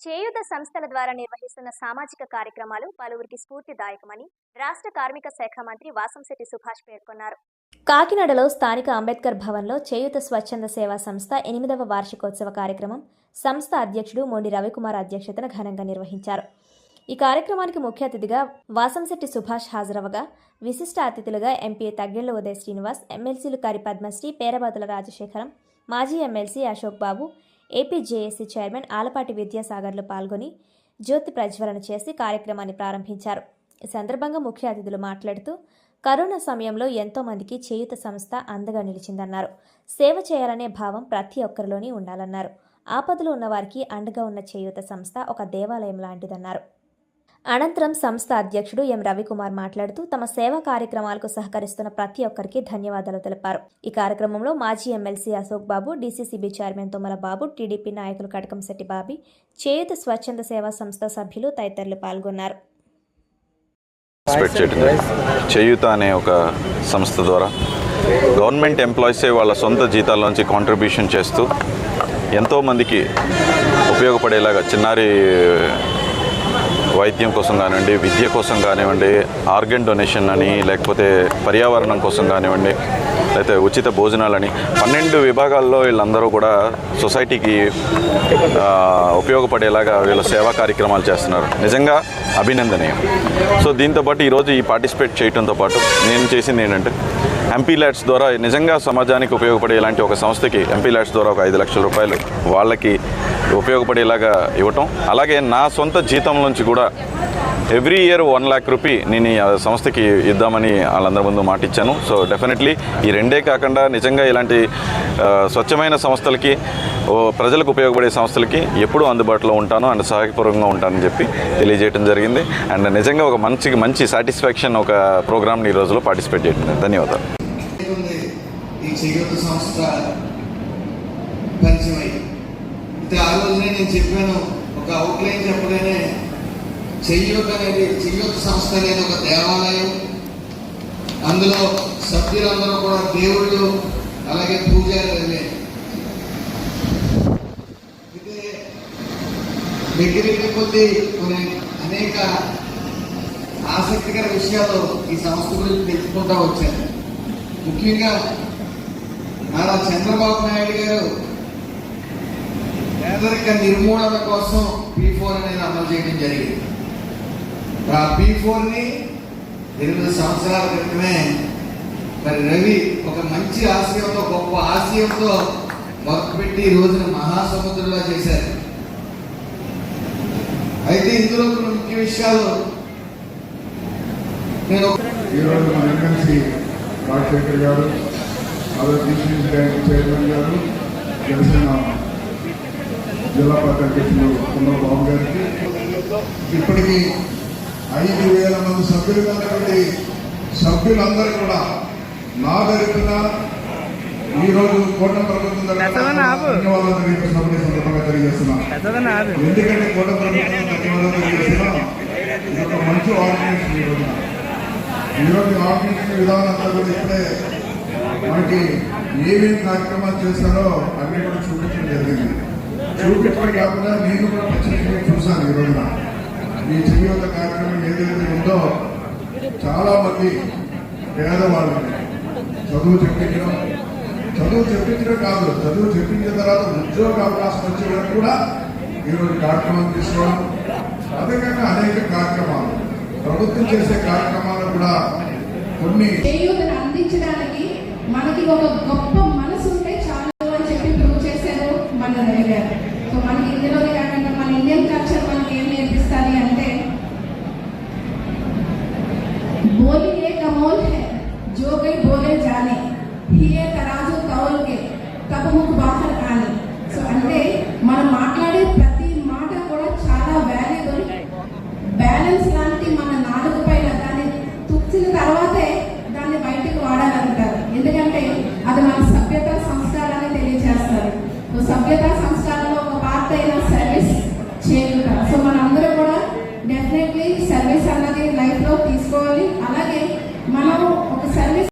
చేయూత సంస్థల ద్వారా నిర్వహిస్తున్న సామాజిక కార్యక్రమాలు పలువురికి స్ఫూర్తిదాయకమని రాష్ట్ర కార్మిక శాఖ మంత్రి వాసంశెట్టి సుభాష్ పేర్కొన్నారు. కాకినాడలో స్థానిక అంబేద్కర్ భవన్లో చేయూత స్వచ్ఛంద సేవా సంస్థ ఎనిమిదవ వార్షికోత్సవ కార్యక్రమం సంస్థ అధ్యక్షుడు మోండి రవికుమార్ అధ్యక్షతన ఘనంగా నిర్వహించారు. ఈ కార్యక్రమానికి ముఖ్య అతిథిగా వాసంశెట్టి సుభాష్ హాజరవగా విశిష్ట అతిథులుగా ఎంపీ తగ్గెళ్ళ ఉదయ్ శ్రీనివాస్ ఎమ్మెల్సీలు కరి పద్మశ్రీ పేరబాతుల రాజశేఖరం మాజీ MLC Ashok Babu APJAC chairman Alapati విద్యాసాగర్లు పాల్గొని జ్యోతి ప్రజ్వలన చేసి కార్యక్రమాన్ని ప్రారంభించారు. ఈ సందర్భంగా ముఖ్య అతిథులు మాట్లాడుతూ కరోనా సమయంలో ఎంతో మందికి చేయుత సంస్థ అందగా నిలిచిందన్నారు. సేవ చేయాలనే భావం ప్రతి ఒక్కరిలోని ఉండాలన్నారు. ఆపదలో ఉన్నవారికి అండగా ఉన్న చేయూత సంస్థ ఒక దేవాలయం లాంటిదన్నారు. అనంతరం సంస్థ అధ్యక్షుడు ఎం. రవికుమార్ మాట్లాడుతూ తమ సేవా కార్యక్రమాలకు సహకరిస్తున్న ప్రతి ఒక్కరికి ధన్యవాదాలు తెలిపారు. ఈ కార్యక్రమంలో మాజీ MLC Ashok Babu DCCB chairman Tummala Babu TDP నాయకులు కటకంశెట్టి బాబి చేయుత స్వచ్ఛంద సేవా సంస్థ సభ్యులు తదితరులు పాల్గొన్నారు. చేయుత చేయూత అనే ఒక సంస్థ ద్వారా గవర్నమెంట్ ఎంప్లాయీసే వాళ్ళ సొంత జీతాల్లోంచి కాంట్రిబ్యూషన్ చేస్తూ ఎంతోమందికి ఉపయోగపడేలాగా చిన్నారి వైద్యం కోసం కానివ్వండి విద్య కోసం కానివ్వండి ఆర్గన్ డొనేషన్ అని లేకపోతే పర్యావరణం కోసం కానివ్వండి లేకపోతే ఉచిత భోజనాలని పన్నెండు విభాగాల్లో వీళ్ళందరూ కూడా సొసైటీకి ఉపయోగపడేలాగా వీళ్ళ సేవా కార్యక్రమాలు చేస్తున్నారు. నిజంగా అభినందనీయం. సో దీంతో పాటు ఈరోజు ఈ పార్టిసిపేట్ చేయడంతో పాటు నేను చేసింది ఏంటంటే ఎంపీ ల్యాడ్స్ ద్వారా నిజంగా సమాజానికి ఉపయోగపడే ఇలాంటి ఒక సంస్థకి ఎంపీ ల్యాడ్స్ ద్వారా ఒక ఐదు లక్షల రూపాయలు వాళ్ళకి ఉపయోగపడేలాగా ఇవ్వటం. అలాగే నా సొంత జీతం నుంచి కూడా every year one lakh rupee నేను సంస్థకి ఇద్దామని వాళ్ళందరి ముందు మాట ఇచ్చాను. సో డెఫినెట్లీ ఈ రెండే కాకుండా నిజంగా ఇలాంటి స్వచ్ఛమైన సంస్థలకి ఓ ప్రజలకు ఉపయోగపడే సంస్థలకి ఎప్పుడూ అందుబాటులో ఉంటాను అండ్ సహాయపూర్వకంగా ఉంటానని చెప్పి తెలియజేయడం జరిగింది. అండ్ నిజంగా ఒక మంచి మంచి సాటిస్ఫాక్షన్ ఒక ప్రోగ్రామ్ని ఈ రోజులో పార్టిసిపేట్ చేయడం ధన్యవాదాలు. ఈ చేయూత సంస్థ పరిచయమై. అయితే ఆ రోజునే నేను చెప్పాను ఒక అవుట్లైన్ చెప్పలేనే చెయ్యూత అనేది చెయ్యూత సంస్థ అనేది ఒక దేవాలయం. అందులో సభ్యులందరూ కూడా దేవుళ్ళు అలాగే పూజారులే అయితే దగ్గరికి కొద్ది కొన్ని అనేక ఆసక్తికర విషయాలు ఈ సంస్థ గురించి తెలుసుకుంటా వచ్చాను. ముఖ్యంగా నారా చంద్రబాబు నాయుడు గారు పేదరిక నిర్మూలన కోసం పీ ఫోర్ అనేది అమలు చేయడం జరిగింది. ఆ పీ ఫోర్ని ఎనిమిది సంవత్సరాల క్రితమే మరి రవి ఒక మంచి ఆశయంతో గొప్ప ఆశయంతో మొదలుపెట్టి ఈ రోజున మహాసముద్రంలో చేశారు. అయితే ఇందులో కొన్ని ముఖ్య విషయాలు నేను ఈరోజు మన ఎమ్మెల్సీ రాజశేఖర్ గారు అలాగే డిసిసి బ్యాంక్ చైర్మన్ గారు జనసేన జిల్లా అధ్యక్షులు చంద్రబాబు గారికి. ఇప్పటికీ ఐదు వేల మంది సభ్యులు సభ్యులందరూ కూడా నా తరఫున ఈ రోజు కోట ప్రభుత్వం ధన్యవాదాలు తెలియజేస్తున్నప్పుడు సందర్భంగా తెలియజేస్తున్నాను ఎందుకంటే కోట ప్రభుత్వం ధన్యవాదాలు తెలియజేస్తున్నా. ఇది ఒక మంచి ఆర్గనైజేషన్ ఈ రోజున. ఈరోజు ఆర్గనైజేషన్ విధానం అంతా కూడా ఇప్పుడే మనకి ఏమేమి కార్యక్రమాలు చేస్తారో అన్ని కూడా చూపించడం జరిగింది. చూపించడం కాకుండా నేను కూడా ప్రత్యేకంగా చూశాను ఈ రోజున. ఈ జీవిత కార్యక్రమం ఏదైతే ఉందో చాలా మంది పేదవాళ్ళని చదువు చెప్పించడం చదువు చెప్పించడం కాదు చదువు చెప్పించిన తర్వాత ఉద్యోగ అవకాశం వచ్చే వరకు కూడా ఈరోజు కార్యక్రమం తీసుకోవడం. అదేకాక అనేక కార్యక్రమాలు ప్రభుత్వం చేసే కార్యక్రమాలు కూడా కొన్ని అందించడానికి మనకి ఒక గొప్ప మనసు ఉంటే చాలు అని చెప్పి ప్రూవ్ చేశారు మన రవి సో మనకి ఇందులోనే కాకుండా మన ఇండియన్ కల్చర్ మనకి ఏం నేర్పిస్తాను అంటే బోలి ఏ కమోల్ హే జో గై బోలే జానే హియే తరాజు కౌల్ కే తపముఖ తీసుకోవాలి అలాగే మనము